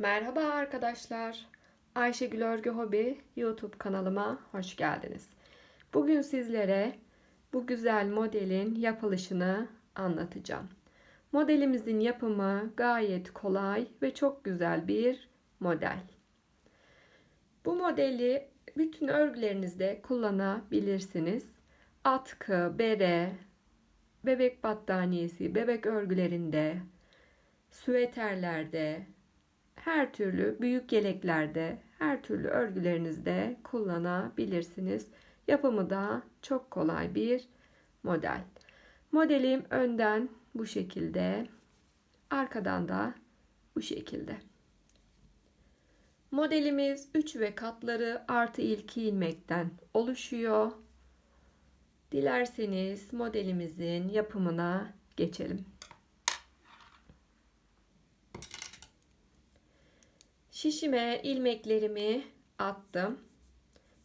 Merhaba arkadaşlar. Ayşegül Örgü Hobi YouTube kanalıma hoş geldiniz. Bugün sizlere bu güzel modelin yapılışını anlatacağım. Modelimizin yapımı gayet kolay ve çok güzel bir model. Bu modeli bütün örgülerinizde kullanabilirsiniz. Atkı, bere, bebek battaniyesi, bebek örgülerinde, süveterlerde, her türlü büyük yeleklerde, her türlü örgülerinizde kullanabilirsiniz. Yapımı da çok kolay bir model. Modelim önden bu şekilde, arkadan da bu şekilde. Modelimiz 3 ve katları artı ilki ilmekten oluşuyor. Dilerseniz modelimizin yapımına geçelim. Şişime ilmeklerimi attım.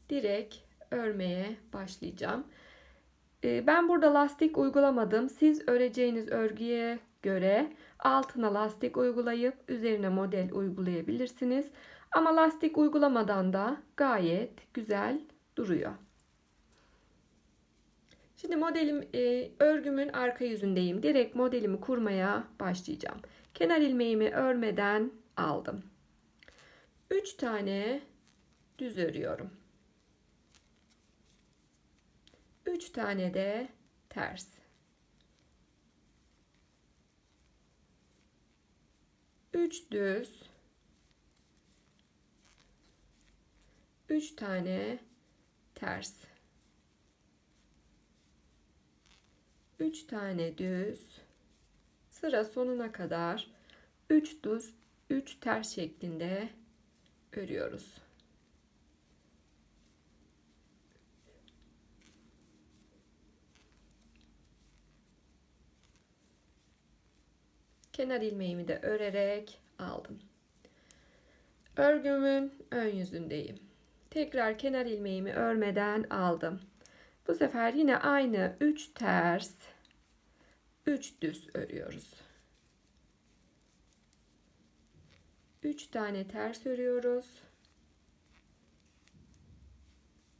Direkt örmeye başlayacağım. Ee, ben burada lastik uygulamadım. Siz öreceğiniz örgüye göre altına lastik uygulayıp üzerine model uygulayabilirsiniz. Ama lastik uygulamadan da gayet güzel duruyor. Şimdi modelim e, örgümün arka yüzündeyim. Direkt modelimi kurmaya başlayacağım. Kenar ilmeğimi örmeden aldım. 3 tane düz örüyorum. 3 tane de ters. Üç düz. Üç tane ters. Üç tane düz. Sıra sonuna kadar üç düz, üç ters şeklinde örüyoruz. Kenar ilmeğimi de örerek aldım. Örgümün ön yüzündeyim. Tekrar kenar ilmeğimi örmeden aldım. Bu sefer yine aynı 3 ters 3 düz örüyoruz. 3 tane ters örüyoruz.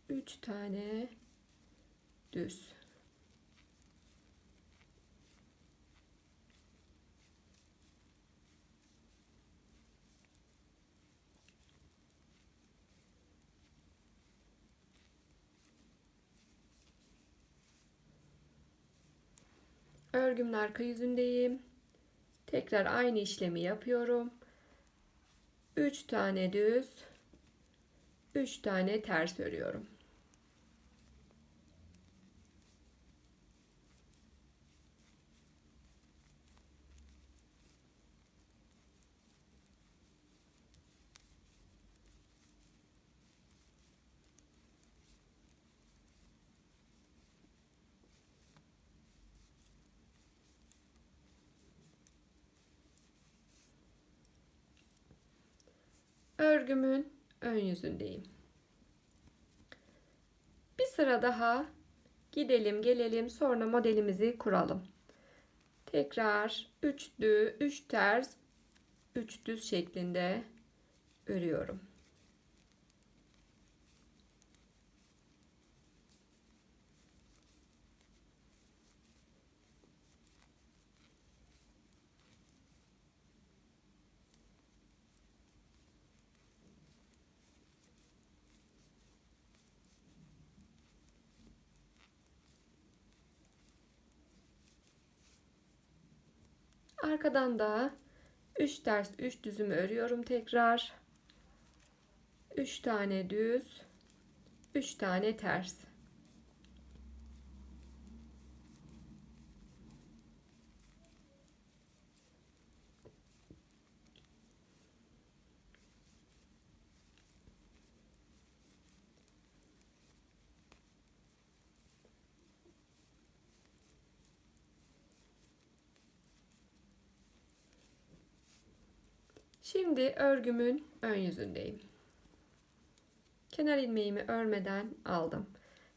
3 tane düz. Örgümün arka yüzündeyim. Tekrar aynı işlemi yapıyorum. 3 tane düz 3 tane ters örüyorum. Örgümün ön yüzündeyim. Bir sıra daha gidelim gelelim sonra modelimizi kuralım. Tekrar 3 düz, 3 ters, 3 düz şeklinde örüyorum. Arkadan da 3 ters 3 düzümü örüyorum tekrar. 3 tane düz, 3 tane ters. Şimdi örgümün ön yüzündeyim. Kenar ilmeğimi örmeden aldım.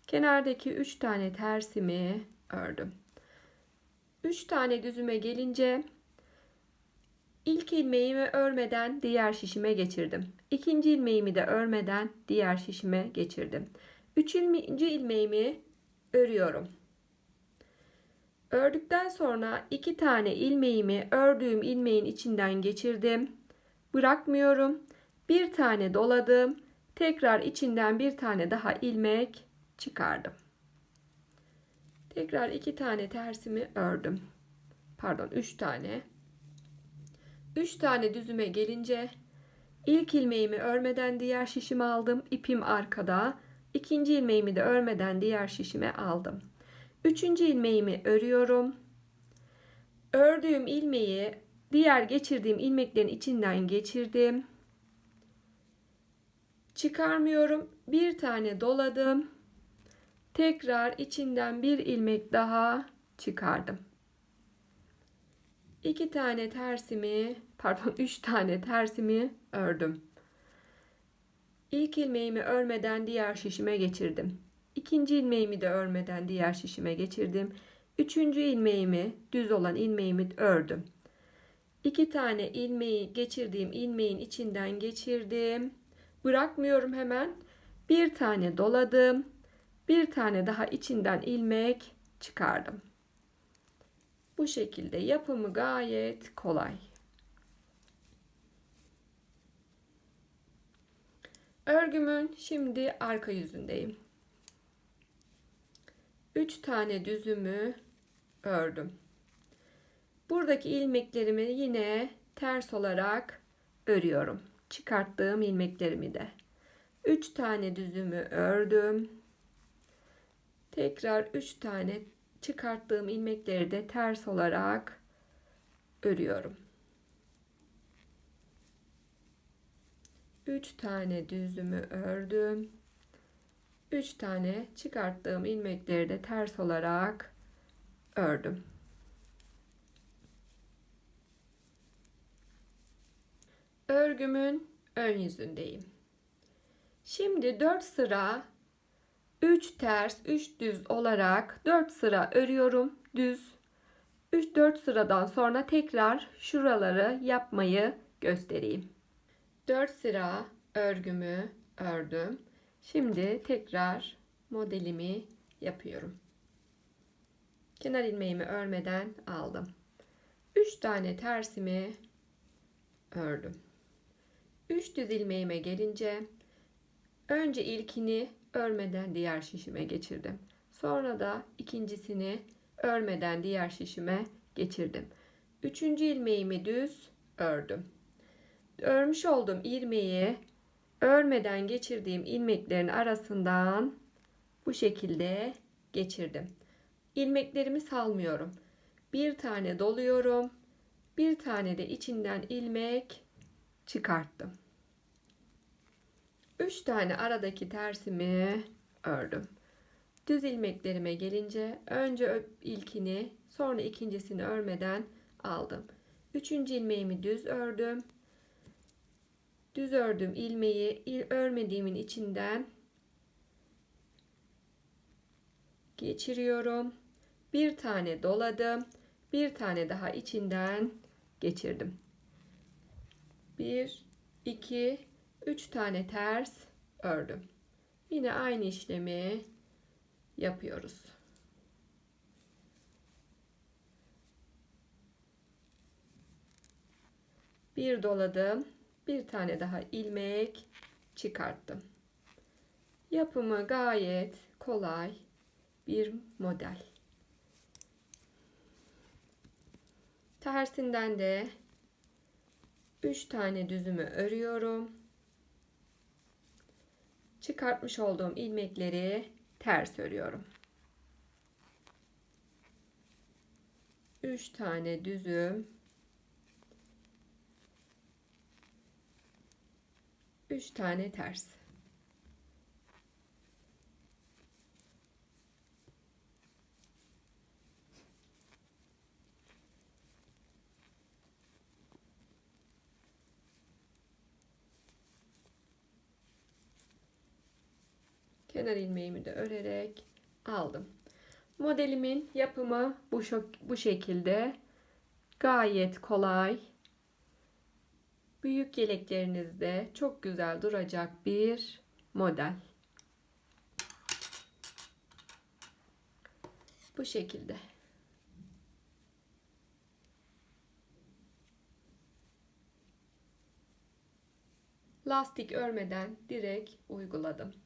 Kenardaki 3 tane tersimi ördüm. 3 tane düzüme gelince İlk ilmeğimi örmeden diğer şişime geçirdim. İkinci ilmeğimi de örmeden diğer şişime geçirdim. Üçüncü ilmeğimi örüyorum. Ördükten sonra iki tane ilmeğimi ördüğüm ilmeğin içinden geçirdim. Bırakmıyorum. Bir tane doladım. Tekrar içinden bir tane daha ilmek çıkardım. Tekrar iki tane tersimi ördüm. Pardon, üç tane. Üç tane düzüme gelince ilk ilmeğimi örmeden diğer şişime aldım. İpim arkada. İkinci ilmeğimi de örmeden diğer şişime aldım. Üçüncü ilmeğimi örüyorum. Ördüğüm ilmeği diğer geçirdiğim ilmeklerin içinden geçirdim. Çıkarmıyorum. Bir tane doladım. Tekrar içinden bir ilmek daha çıkardım. İki tane tersimi, pardon üç tane tersimi ördüm. İlk ilmeğimi örmeden diğer şişime geçirdim. İkinci ilmeğimi de örmeden diğer şişime geçirdim. Üçüncü ilmeğimi, düz olan ilmeğimi ördüm. İki tane ilmeği geçirdiğim ilmeğin içinden geçirdim. Bırakmıyorum hemen. Bir tane doladım. Bir tane daha içinden ilmek çıkardım. Bu şekilde yapımı gayet kolay. Örgümün şimdi arka yüzündeyim. 3 tane düzümü ördüm. Buradaki ilmeklerimi yine ters olarak örüyorum. Çıkarttığım ilmeklerimi de. 3 tane düzümü ördüm. Tekrar 3 tane çıkarttığım ilmekleri de ters olarak örüyorum. 3 tane düzümü ördüm. 3 tane çıkarttığım ilmekleri de ters olarak ördüm. Örgümün ön yüzündeyim. Şimdi 4 sıra 3 ters 3 düz olarak 4 sıra örüyorum düz. 3 4 sıradan sonra tekrar şuraları yapmayı göstereyim. 4 sıra örgümü ördüm. Şimdi tekrar modelimi yapıyorum. Kenar ilmeğimi örmeden aldım. 3 tane tersimi ördüm 3 düz ilmeğime gelince önce ilkini örmeden diğer şişime geçirdim. Sonra da ikincisini örmeden diğer şişime geçirdim. Üçüncü ilmeğimi düz ördüm. Örmüş olduğum ilmeği örmeden geçirdiğim ilmeklerin arasından bu şekilde geçirdim. İlmeklerimi salmıyorum. Bir tane doluyorum. Bir tane de içinden ilmek çıkarttım. 3 tane aradaki tersimi ördüm. Düz ilmeklerime gelince önce ilkini sonra ikincisini örmeden aldım. Üçüncü ilmeğimi düz ördüm. Düz ördüm ilmeği örmediğimin içinden geçiriyorum. Bir tane doladım. Bir tane daha içinden geçirdim. Bir, iki, 3 tane ters ördüm. Yine aynı işlemi yapıyoruz. Bir doladım. Bir tane daha ilmek çıkarttım. Yapımı gayet kolay bir model. Tersinden de 3 tane düzümü örüyorum. Çıkartmış olduğum ilmekleri ters örüyorum. 3 tane düzüm. 3 tane ters kenar ilmeğimi de örerek aldım. Modelimin yapımı bu, bu şekilde. Gayet kolay. büyük yeleklerinizde çok güzel duracak bir model. Bu şekilde. Lastik örmeden direkt uyguladım.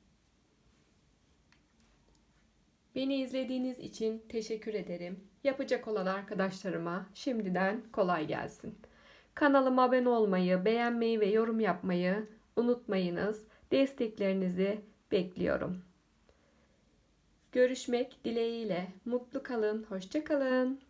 Beni izlediğiniz için teşekkür ederim. Yapacak olan arkadaşlarıma şimdiden kolay gelsin. Kanalıma abone olmayı, beğenmeyi ve yorum yapmayı unutmayınız. Desteklerinizi bekliyorum. Görüşmek dileğiyle. Mutlu kalın, hoşça kalın.